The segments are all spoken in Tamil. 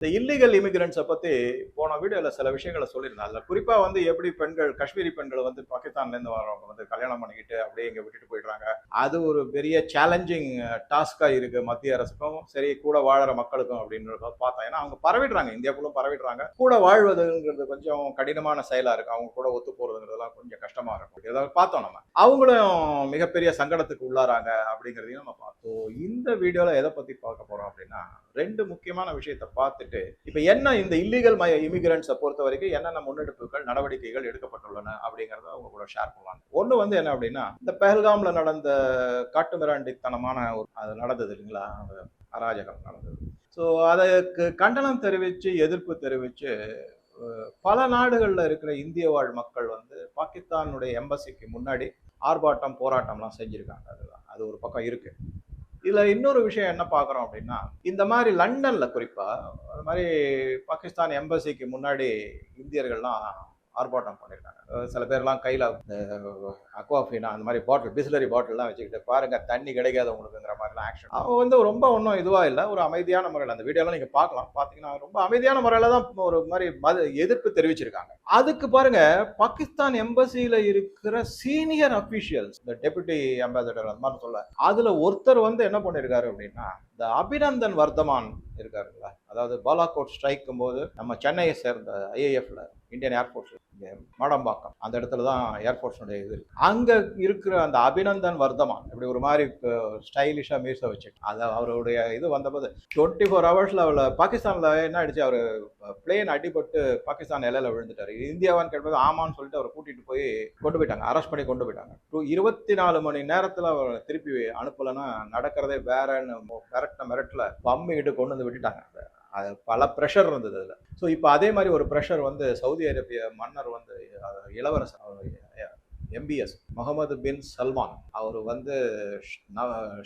இந்த இல்லீகல் இமிகிரண்ட்ஸை பற்றி போன வீடியோவில் சில விஷயங்களை சொல்லியிருந்தேன். அதில் குறிப்பாக வந்து எப்படி பெண்கள் காஷ்மீரி பெண்களை வந்து பாகிஸ்தான்லேருந்து வரவங்க வந்து கல்யாணம் பண்ணிக்கிட்டு அப்படியே இங்கே விட்டுட்டு போயிடுறாங்க. அது ஒரு பெரிய சேலஞ்சிங் டாஸ்க்காக இருக்குது மத்திய அரசுக்கும். சரி கூட வாழற மக்களுக்கும் அப்படின்னு பார்த்தோம் ஏன்னா அவங்க பரவிடுறாங்க. இந்தியாவுக்குள்ள பரவிடுறாங்க. கூட வாழ்வதுங்கிறது கொஞ்சம் கடினமான செயலாக இருக்குது அவங்க கூட ஒத்து போகிறதுங்கிறதெல்லாம் கொஞ்சம் கஷ்டமாக இருக்கும். ஏதாவது பார்த்தோம் நம்ம. அவங்களும் மிகப்பெரிய சங்கடத்துக்கு உள்ளாராங்க அப்படிங்கிறதையும் நம்ம பார்த்தோம். இந்த வீடியோவில் எதை பற்றி பார்க்க போகிறோம் அப்படின்னா ரெண்டு முக்கியமான விஷயத்தை பார்த்துட்டு இப்போ என்ன இந்த இல்லீகல் மய இமிகிரண்ட்ஸை பொறுத்த வரைக்கும் என்னென்ன முன்னெடுப்புகள் நடவடிக்கைகள் எடுக்கப்பட்டுள்ளன அப்படிங்கிறத அவங்க கூட ஷேர் பண்ணலாம் ஒன்று வந்து என்ன அப்படின்னா இந்த பெஹல்காமில் நடந்த காட்டுமிராண்டித்தனமான ஒரு அது நடந்தது இல்லைங்களா? அராஜகம் நடந்தது. ஸோ அதற்கு கண்டனம் தெரிவித்து எதிர்ப்பு தெரிவித்து பல நாடுகளில் இருக்கிற இந்திய வாழ் மக்கள் வந்து பாகிஸ்தானுடைய எம்பசிக்கு முன்னாடி ஆர்ப்பாட்டம் போராட்டம்லாம் செஞ்சுருக்காங்க. அதுதான். அது ஒரு பக்கம் இருக்குது இதுல இன்னொரு விஷயம் என்ன பார்க்குறோம் அப்படின்னா இந்த மாதிரி லண்டன்ல குறிப்பா அது மாதிரி பாகிஸ்தான் எம்பசிக்கு முன்னாடி இந்தியர்கள்லாம் ஆர்ப்பாட்டம் பண்ணியிருக்காங்க சில பேர்லாம் கையில் அக்வாஃபினா அந்த மாதிரி பாட்டில் பிஸ்லரி பாட்டில்லாம் வச்சுக்கிட்டு பாருங்கள் தண்ணி கிடைக்காது உங்களுக்குங்கிற மாதிரிலாம் ஆக்ஷன் அவங்க வந்து ரொம்ப ஒன்றும் இதுவாக இல்லை. ஒரு அமைதியான முறையில் அந்த வீடியோலாம் நீங்கள் பார்க்கலாம். பார்த்தீங்கன்னா ரொம்ப அமைதியான முறையில் தான் ஒரு மாதிரி மத எதிர்ப்பு தெரிவிச்சிருக்காங்க. அதுக்கு பாருங்க பாகிஸ்தான் எம்பசியில் இருக்கிற சீனியர் அஃபீஷியல்ஸ் இந்த டெபுட்டி அம்பாசடர் அந்த மாதிரி சொல்ல அதில் ஒருத்தர் வந்து என்ன பண்ணியிருக்காரு அப்படின்னா இந்த அபிநந்தன் வர்தமான் இருக்காருல்ல அதாவது பாலாகோட் ஸ்ட்ரைக்கும் போது நம்ம சென்னையை சேர்ந்த ஐஏஎஃப்ல இந்தியன் ஏர்ஃபோர்ஸ் இங்கே மாடம்பாக்கம். அந்த இடத்துல தான் ஏர்ஃபோர்ஸ்னுடைய இது இருக்கு. அங்கே இருக்கிற அந்த அபிநந்தன் வர்தமான் இப்படி ஒரு மாதிரி ஸ்டைலிஷாக மீச வச்சு அதை அவருடைய இது வந்தபோது டுவெண்ட்டி ஃபோர் ஹவர்ஸில் அவளை பாகிஸ்தானில் என்ன ஆயிடுச்சு? அவர் பிளேன் அடிபட்டு பாகிஸ்தான் எல்லையில் விழுந்துட்டார். இந்தியாவான்னு கேட்பது ஆமான்னு சொல்லிட்டு அவரை கூட்டிகிட்டு போய் கொண்டு போயிட்டாங்க. அரெஸ்ட் பண்ணி கொண்டு போயிட்டாங்க. டூ இருபத்தி நாலு மணி நேரத்தில் அவர் திருப்பி அனுப்பலைன்னா நடக்கிறதே வேறன்னு மிரட்டின மிரட்டில் பம்மிக்கிட்டு கொண்டு வந்து விட்டுட்டாங்க. அது பல ப்ரெஷர் இருந்தது அதில். ஸோ இப்போ அதே மாதிரி ஒரு ப்ரெஷர் வந்து சவுதி அரேபிய மன்னர் வந்து இளவரசர் M B S Mohammed bin Salman அவர் வந்து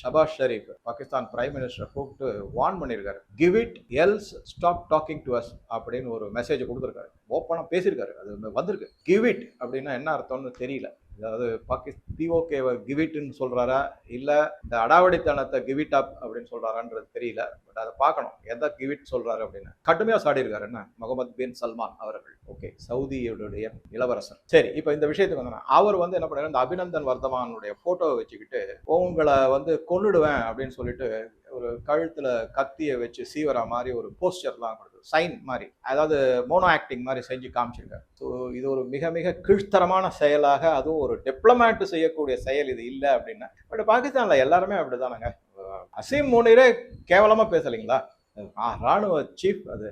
ஷபாஸ் ஷரீஃப் பாகிஸ்தான் பிரைம் மினிஸ்டர் கூப்பிட்டு வார்ன் பண்ணியிருக்காரு give it else stop talking to us அப்படின்னு ஒரு மெசேஜ் கொடுத்துருக்காரு. ஓப்பனாக பேசியிருக்காரு. அது வந்திருக்கு. கிவ் இட் அப்படின்னா என்ன அர்த்தம்னு தெரியல. அதாவது பாகிஸ்தான் பிஓகேவை கிவிட்னு சொல்கிறாரா இல்லை இந்த அடாவடித்தனத்தை கிவிட் அப் அப்படின்னு சொல்கிறாரான்றது தெரியல. பட் அதை பார்க்கணும். எதை கிவிட் சொல்கிறாரு அப்படின்னு. கடுமையாக சாடி இருக்காரு என்ன? முகமது பின் சல்மான் அவர்கள். ஓகே சவுதியுடைய இளவரசர். சரி இப்போ இந்த விஷயத்துக்கு வந்து அவர் வந்து என்ன பண்ணாரு? இந்த அபிநந்தன் வர்தமானுடைய ஃபோட்டோவை வச்சுக்கிட்டு உங்களை வந்து கொண்டுடுவேன் அப்படின்னு சொல்லிட்டு ஒரு கழுத்தில் கத்தியை வச்சு சீவரா மாதிரி ஒரு போஸ்டர்லாம் கொடுத்து சைன் மாதிரி அதாவது மோனோ ஆக்டிங் மாதிரி செஞ்சு காமிச்சிருக்காரு. ஸோ இது ஒரு மிக மிக கீழ்த்தரமான செயலாக அதுவும் ஒரு டிப்ளமேட் செய்யக்கூடிய செயல் இது இல்லை அப்படின்னா பட் பாகிஸ்தானில் எல்லாருமே அப்படிதானங்க. அசீம் முனிரே கேவலமாக பேசலைங்களா? ராணுவ சீஃப் அது.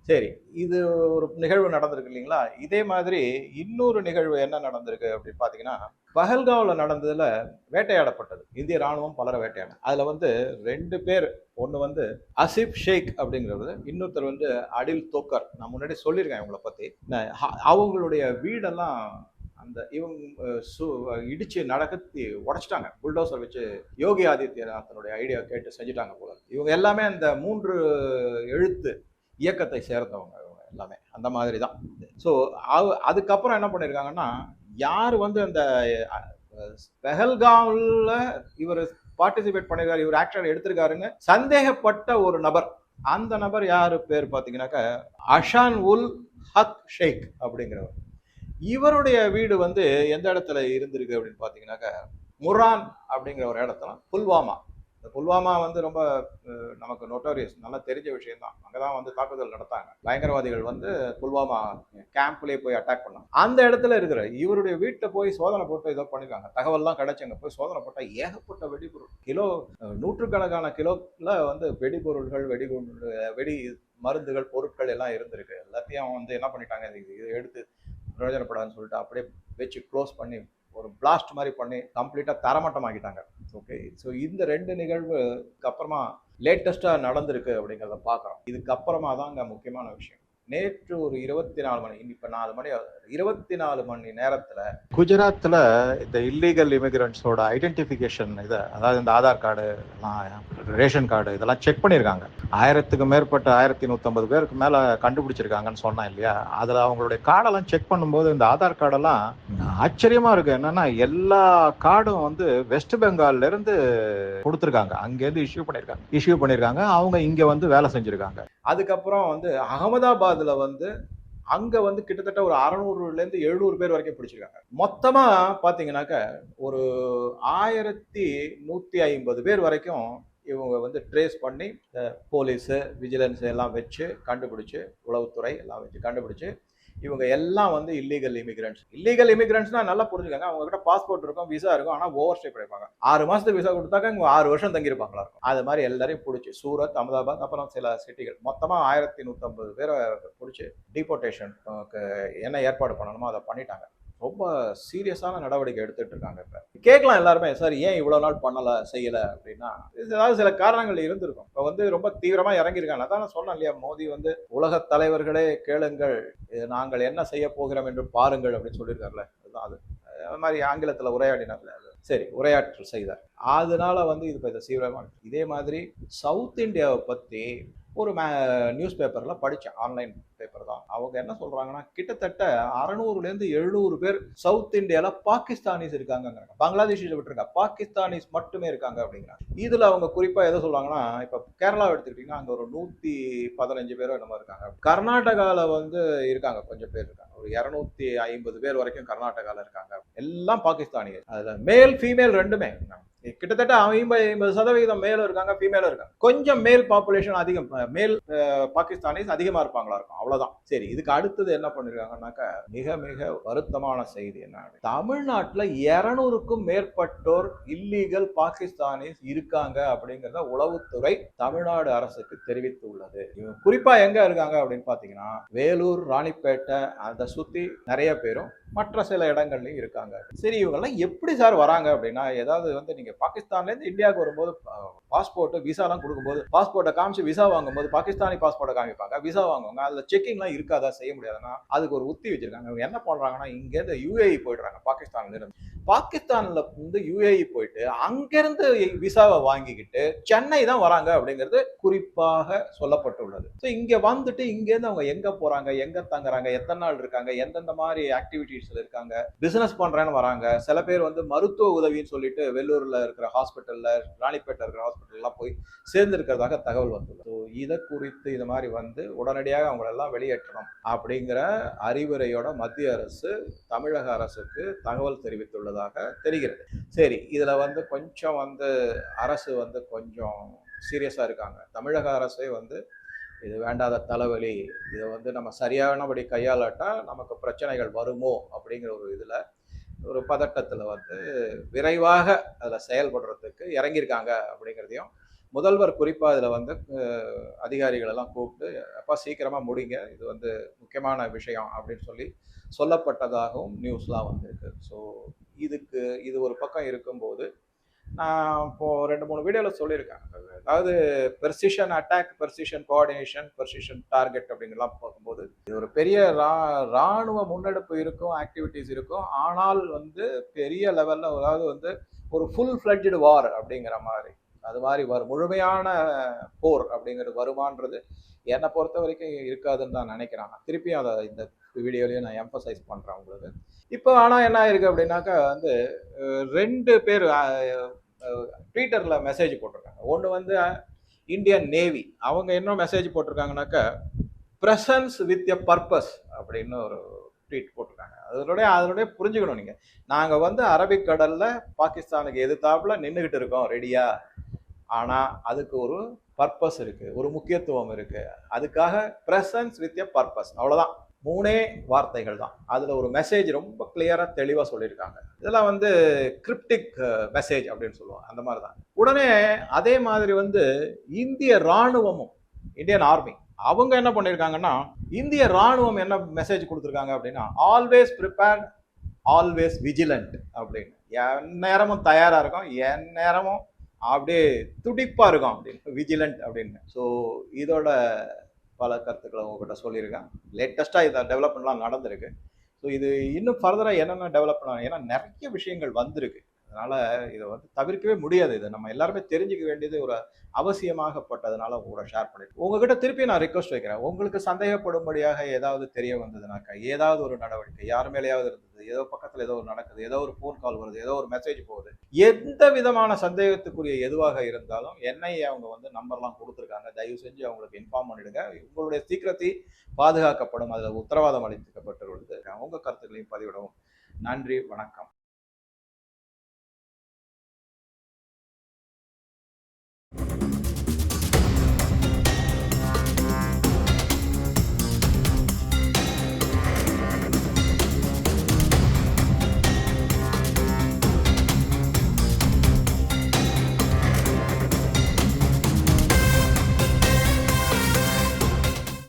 சரி இது ஒரு நிகழ்வு நடந்திருக்கு இல்லைங்களா? இதே மாதிரி இன்னொரு நிகழ்வு என்ன நடந்திருக்கு அப்படின்னு பார்த்தீங்கன்னா பஹல்காவில் நடந்ததில் வேட்டையாடப்பட்டது. இந்திய ராணுவம் பலரை வேட்டையாட அதில் வந்து ரெண்டு பேர் ஒன்று வந்து அசிப் ஷேக் அப்படிங்கிறது இன்னொருத்தர் வந்து அடில் தோக்கர். நான் முன்னாடி சொல்லியிருக்கேன் இவங்களை பற்றி நான் அவங்களுடைய வீடெல்லாம் அந்த இவங்க சு- இடிச்சு நடக்கத்தி உடச்சிட்டாங்க. புல்டோசர் வச்சு யோகி ஆதித்யநாத்தனுடைய ஐடியா கேட்டு செஞ்சுட்டாங்க போல. இவங்க எல்லாமே அந்த மூன்று எழுத்து இயக்கத்தை சேர்ந்தவங்க எல்லாமே. அந்த மாதிரி தான் ஸோ அதுக்கப்புறம் என்ன பண்ணியிருக்காங்கன்னா யார் வந்து அந்த பெஹல்காவில் இவர் பார்ட்டிசிபேட் பண்ணியிருக்காரு இவர் ஆக்ஷன் எடுத்திருக்காருன்னு சந்தேகப்பட்ட ஒரு நபர். அந்த நபர் யாரு பேர் பார்த்தீங்கன்னாக்கா அஷான் உல் ஹக் ஷேக் அப்படிங்கிறவர். இவருடைய வீடு வந்து எந்த இடத்துல இருந்திருக்கு அப்படின்னு பார்த்தீங்கன்னாக்கா முரான் அப்படிங்கிற ஒரு இடத்துல புல்வாமா. இந்த புல்வாமா வந்து ரொம்ப நமக்கு நோட்டோரியஸ் நல்லா தெரிஞ்ச விஷயம்தான். அங்கே தான் வந்து தாக்குதல் நடத்தாங்க. பயங்கரவாதிகள் வந்து புல்வாமா கேம்ப்லேயே போய் அட்டாக் பண்ணாங்க. அந்த இடத்துல இருக்கிற இவருடைய வீட்டை போய் சோதனை போட்டு ஏதோ பண்ணிருக்காங்க. தகவல்லாம் கிடைச்சு அங்கே போய் சோதனை போட்டால் ஏகப்பட்ட வெடிபொருள். கிலோ நூற்றுக்கணக்கான கிலோவில் வந்து வெடிபொருள்கள் வெடிகுண்டு வெடி மருந்துகள் பொருட்கள் எல்லாம் இருந்திருக்கு. எல்லாத்தையும் வந்து என்ன பண்ணிட்டாங்க? இது இது எடுத்து பிரயோஜனப்படாதுன்னு சொல்லிட்டு அப்படியே வச்சு க்ளோஸ் பண்ணி ஒரு பிளாஸ்ட் மாதிரி பண்ணி கம்ப்ளீட்டாக தரமட்டமாக்கிட்டாங்க. ஓகே ஸோ இந்த ரெண்டு நிகழ்வுக்கு அப்புறமா லேட்டஸ்ட்டாக நடந்திருக்கு அப்படிங்கிறத பார்க்குறோம். இதுக்கப்புறமா தான் அங்கே முக்கியமான விஷயம். நேற்று ஒரு இருபத்தி நாலு மணி இப்போ நாலு மணி இருபத்தி நாலு மணி நேரத்தில் குஜராத்தில் இந்த இல்லீகல் இமிகிரண்ட்ஸோட ஐடென்டிஃபிகேஷன் இதை அதாவது இந்த ஆதார் கார்டு ரேஷன் கார்டு இதெல்லாம் செக் பண்ணியிருக்காங்க. ஆயிரத்துக்கு மேற்பட்ட ஆயிரத்தி நூற்றம்பது பேருக்கு மேலே கண்டுபிடிச்சிருக்காங்கன்னு சொன்னேன் இல்லையா? அதில் அவங்களுடைய கார்டெல்லாம் செக் பண்ணும்போது இந்த ஆதார் கார்டெல்லாம் ஆச்சரியமா இருக்குது என்னன்னா எல்லா கார்டும் வந்து வெஸ்ட் பெங்கால்ல இருந்து கொடுத்துருக்காங்க. அங்கேருந்து இஷ்யூ பண்ணியிருக்காங்க. இஷ்யூ பண்ணியிருக்காங்க. அவங்க இங்கே வந்து வேலை செஞ்சுருக்காங்க. அதுக்கப்புறம் வந்து அகமதாபாத்தில் வந்து அங்கே வந்து கிட்டத்தட்ட ஒரு அறநூறுலேருந்து எழுநூறு பேர் வரைக்கும் பிடிச்சிருக்காங்க. மொத்தமாக பார்த்தீங்கன்னாக்க ஒரு ஆயிரத்தி நூற்றி ஐம்பது பேர் வரைக்கும் இவங்க வந்து ட்ரேஸ் பண்ணி போலீஸு விஜிலன்ஸ் எல்லாம் வச்சு கண்டுபிடிச்சி உளவுத்துறை எல்லாம் வச்சு கண்டுபிடிச்சி இவங்க எல்லாம் வந்து இல்லீகல் இமிகிரண்ட்ஸ் இல்லீகல் இமிகிரண்ட்ஸ்னா நல்லா புரிஞ்சுக்காங்க. அவங்க கிட்ட பாஸ்போர்ட் இருக்கும் விசா இருக்கும். ஆனால் ஓவர் ஸ்டே பண்ணிருப்பாங்க. ஆறு மாசத்துக்கு விசா கொடுத்தாக்க இவங்க ஆறு வருஷம் தங்கியிருப்பாங்களா இருக்கும். அது மாதிரி எல்லாரையும் பிடிச்சி சூரத் அகமதாபாத் அப்புறம் சில சிட்டிகள். மொத்தமாக ஆயிரத்தி நூற்றம்பது பேரை பிடிச்சி டிபோர்டேஷன் என்ன ஏற்பாடு பண்ணணுமோ அதை பண்ணிட்டாங்க. ரொம்ப சீரியஸான நடவடிக்கை எடுத்துட்டு இருக்காங்க இப்ப. கேட்கலாம் எல்லாருமே சார் ஏன் இவ்வளவு நாள் பண்ணல செய்யல? அப்படின்னா இது ஏதாவது சில காரணங்கள் இருந்திருக்கும். இப்ப வந்து ரொம்ப தீவிரமா இறங்கியிருக்காங்க. அதான் நான் சொன்னேன் இல்லையா மோடி வந்து உலக தலைவர்களே கேளுங்கள். இது நாங்கள் என்ன செய்ய போகிறோம் என்று பாருங்கள் அப்படின்னு சொல்லியிருக்காருல்ல. அதுதான் அது. அது மாதிரி ஆங்கிலத்துல உரையாடினார்ல சரி உரையாற்று செய்தார். அதனால வந்து இது இப்போ இதை தீவிரமா இதே மாதிரி சவுத் இந்தியாவை பத்தி ஒரு மே நியூஸ் பேப்பரில் படித்தேன் ஆன்லைன் பேப்பர் தான். அவங்க என்ன சொல்கிறாங்கன்னா கிட்டத்தட்ட அறநூறுலேருந்து எழுநூறு பேர் சவுத் இந்தியாவில் பாகிஸ்தானிஸ் இருக்காங்கங்கிறாங்க. பங்களாதேஷில் விட்டுருங்க. பாகிஸ்தானிஸ் மட்டுமே இருக்காங்க அப்படிங்கிறாங்க. இதில் அவங்க குறிப்பாக எதை சொல்கிறாங்கன்னா இப்போ கேரளாவை எடுத்துக்கிட்டிங்கன்னா அங்கே ஒரு நூற்றி பதினஞ்சு பேரோ என்னமோ இருக்காங்க. கர்நாடகாவில் வந்து இருக்காங்க. கொஞ்சம் பேர் இருக்காங்க. ஒரு இரநூத்தி ஐம்பது பேர் வரைக்கும் கர்நாடகாவில் இருக்காங்க. எல்லாம் பாகிஸ்தானியர் அதில் மேல் ஃபீமேல் ரெண்டுமே. கிட்டத்தட்ட ஐம்பது ஐம்பது சதவீதம் மேலும் இருக்காங்க ஃபீமேலும் இருக்காங்க. கொஞ்சம் மேல் பாப்புலேஷன் அதிகம் மேல் பாகிஸ்தானிஸ் அதிகமாக இருப்பாங்களா இருக்கும். அவ்வளோதான் சரி இதுக்கு அடுத்தது என்ன பண்ணிருக்காங்கன்னாக்கா மிக மிக வருத்தமான செய்தி என்ன தமிழ்நாட்டில் இரநூறுக்கும் மேற்பட்டோர் இல்லீகல் பாகிஸ்தானிஸ் இருக்காங்க அப்படிங்கிறத உளவுத்துறை தமிழ்நாடு அரசுக்கு தெரிவித்துள்ளது. இவங்க குறிப்பா எங்க இருக்காங்க அப்படின்னு பாத்தீங்கன்னா வேலூர் ராணிப்பேட்டை அதை சுத்தி நிறைய பேரும் மற்ற சில இடங்கள்லையும் இருக்காங்க. சரி இவங்கெல்லாம் எப்படி சார் வராங்க அப்படின்னா ஏதாவது வந்து நீங்க பாகிஸ்தான்ல இருந்து இந்தியாவுக்கு வரும்போது பாஸ்போர்ட்டு விசாலாம் கொடுக்கும்போது பாஸ்போர்ட்டை காமிச்சு விசா வாங்கும்போது பாகிஸ்தானி பாஸ்போர்ட்டை காமிப்பாங்க. விசா வாங்குவாங்க. அதுல செக்கிங்லாம் இருக்காதா செய்ய முடியாதுன்னா அதுக்கு ஒரு உத்தி வச்சிருக்காங்க. அவங்க என்ன பண்றாங்கன்னா இங்கேருந்து யூஏஇ போயிடுறாங்க பாகிஸ்தான்ல இருந்து. பாகிஸ்தான்ல வந்து யூஏஇ போயிட்டு அங்கிருந்து விசாவை வாங்கிக்கிட்டு சென்னை தான் வராங்க அப்படிங்கிறது குறிப்பாக சொல்லப்பட்டுள்ளது. ஸோ இங்க வந்துட்டு இங்கேருந்து அவங்க எங்க போறாங்க எங்க தங்குறாங்க எத்தனை நாள் இருக்காங்க எந்தெந்த மாதிரி ஆக்டிவிட்டீஸ்ல இருக்காங்க பிசினஸ் பண்றேன்னு வராங்க. சில பேர் வந்து மருத்துவ உதவின்னு சொல்லிட்டு வெள்ளூர்ல இருக்கிற ஹாஸ்பிட்டல்ல ராணிப்பேட்டை இருக்கிற ஹாஸ்பிட்டல்லாம் போய் சேர்ந்திருக்கிறதாக தகவல் வந்துள்ளது. ஸோ இதை குறித்து இது மாதிரி வந்து உடனடியாக அவங்களெல்லாம் வெளியேற்றணும் அப்படிங்கிற அறிவுரையோட மத்திய அரசு தமிழக அரசுக்கு தகவல் தெரிவித்துள்ளது. தெரிவித்துள்ளதாக தெரிகிறது. சரி இதில் வந்து கொஞ்சம் வந்து அரசு வந்து கொஞ்சம் சீரியஸாக இருக்காங்க. தமிழக அரசே வந்து இது வேண்டாத தலைவலி இதை வந்து நம்ம சரியானபடி கையாளட்டால் நமக்கு பிரச்சனைகள் வருமோ அப்படிங்கிற ஒரு இதில் ஒரு பதட்டத்தில் வந்து விரைவாக அதில் செயல்படுறதுக்கு இறங்கியிருக்காங்க அப்படிங்கிறதையும் முதல்வர் குறிப்பாக அதில் வந்து அதிகாரிகளெல்லாம் கூப்பிட்டு அப்பா சீக்கிரமாக முடிங்க. இது வந்து முக்கியமான விஷயம் அப்படின்னு சொல்லி சொல்லப்பட்டதாகவும் நியூஸ்லாம் வந்திருக்கு. ஸோ இதுக்கு இது ஒரு பக்கம் இருக்கும்போது நான் இப்போது ரெண்டு மூணு வீடியோவில் சொல்லியிருக்கேன். அதாவது precision attack precision coordination precision target அப்படிங்கலாம் பார்க்கும்போது இது ஒரு பெரிய ரா ராணுவ முன்னெடுப்பு இருக்கும் ஆக்டிவிட்டீஸ் இருக்கும். ஆனால் வந்து பெரிய லெவலில் அதாவது வந்து ஒரு ஃபுல் ஃப்ளட்ஜடு வார் அப்படிங்கிற மாதிரி. அது மாதிரி வரும் முழுமையான போர் அப்படிங்கிறது வருமானது என்னை பொறுத்த வரைக்கும் இருக்காதுன்னு தான் நினைக்கிறேன் திருப்பியும் அதை இந்த வீடியோலையும் நான் எம்பசைஸ் பண்ணுறேன் உங்களுக்கு. இப்போ ஆனால் என்ன ஆயிருக்கு அப்படின்னாக்கா வந்து ரெண்டு பேர் ட்விட்டரில் மெசேஜ் போட்டிருக்காங்க. ஒன்று வந்து இந்தியன் நேவி. அவங்க என்ன மெசேஜ் போட்டிருக்காங்கனாக்கா ப்ரெசன்ஸ் வித் எ பர்பஸ் அப்படின்னு ஒரு ட்வீட் போட்டிருக்காங்க. அதனுடைய அதனுடைய புரிஞ்சுக்கணும் நீங்கள் நாங்கள் வந்து அரபிக்கடலில் பாகிஸ்தானுக்கு எதிர்த்தாப்புல நின்றுக்கிட்டு இருக்கோம் ரெடியா ஆனால் அதுக்கு ஒரு பர்பஸ் இருக்குது ஒரு முக்கியத்துவம் இருக்குது அதுக்காக ப்ரெசன்ஸ் வித் எ பர்பஸ் அவ்வளோதான் மூணே வார்த்தைகள் தான். அதில் ஒரு மெசேஜ் ரொம்ப கிளியராக தெளிவாக சொல்லியிருக்காங்க. இதெல்லாம் வந்து கிரிப்டிக் மெசேஜ் அப்படின்னு சொல்லுவோம் அந்த மாதிரி தான் உடனே அதே மாதிரி வந்து இந்திய ராணுவமும் இந்தியன் ஆர்மி அவங்க என்ன பண்ணியிருக்காங்கன்னா இந்திய ராணுவம் என்ன மெசேஜ் கொடுத்துருக்காங்க அப்படின்னா ஆல்வேஸ் ப்ரிப்பேர்ட் ஆல்வேஸ் விஜிலண்ட் அப்படின்னு. என் நேரமும் தயாராக இருக்கும். என் நேரமும் அப்படியே துடிப்பாக இருக்கும் அப்படின்னு. விஜிலண்ட் அப்படின்னு. ஸோ இதோட பல கருத்துக்களை உங்ககிட்ட சொல்லியிருக்கேன். லேட்டஸ்ட்டாக இதை டெவலப்மெண்ட்லாம் நடந்திருக்கு. ஸோ இது இன்னும் ஃபர்தராக என்னென்ன டெவலப் பண்ணலாம் ஏன்னா நிறைய விஷயங்கள் வந்திருக்கு. அதனால இதை வந்து தவிர்க்கவே முடியாது இதை. நம்ம எல்லாருமே தெரிஞ்சுக்க வேண்டியது ஒரு அவசியமாகப்பட்டதுனால உங்களோட ஷேர் பண்ணிட்டு உங்ககிட்ட திருப்பி நான் ரிக்வஸ்ட் வைக்கிறேன். உங்களுக்கு சந்தேகப்படும்படியாக ஏதாவது தெரிய வந்ததுனாக்கா ஏதாவது ஒரு நடவடிக்கை யார் மேலேயாவது இருந்தது ஏதோ பக்கத்தில் ஏதோ ஒரு நடக்குது ஏதோ ஒரு ஃபோன் கால் வருது ஏதோ ஒரு மெசேஜ் போகுது. எந்த விதமான சந்தேகத்துக்குரிய எதுவாக இருந்தாலும் என்ஐஏ அவங்க வந்து நம்பர்லாம் கொடுத்துருக்காங்க. தயவு செஞ்சு அவங்களுக்கு இன்ஃபார்ம் பண்ணிடுங்க. உங்களுடைய சீக்கிரத்தை பாதுகாக்கப்படும். அதில் உத்தரவாதம் அளிக்கப்பட்டுள்ளது. அவங்க கருத்துக்களையும் பதிவிடவும். நன்றி வணக்கம்.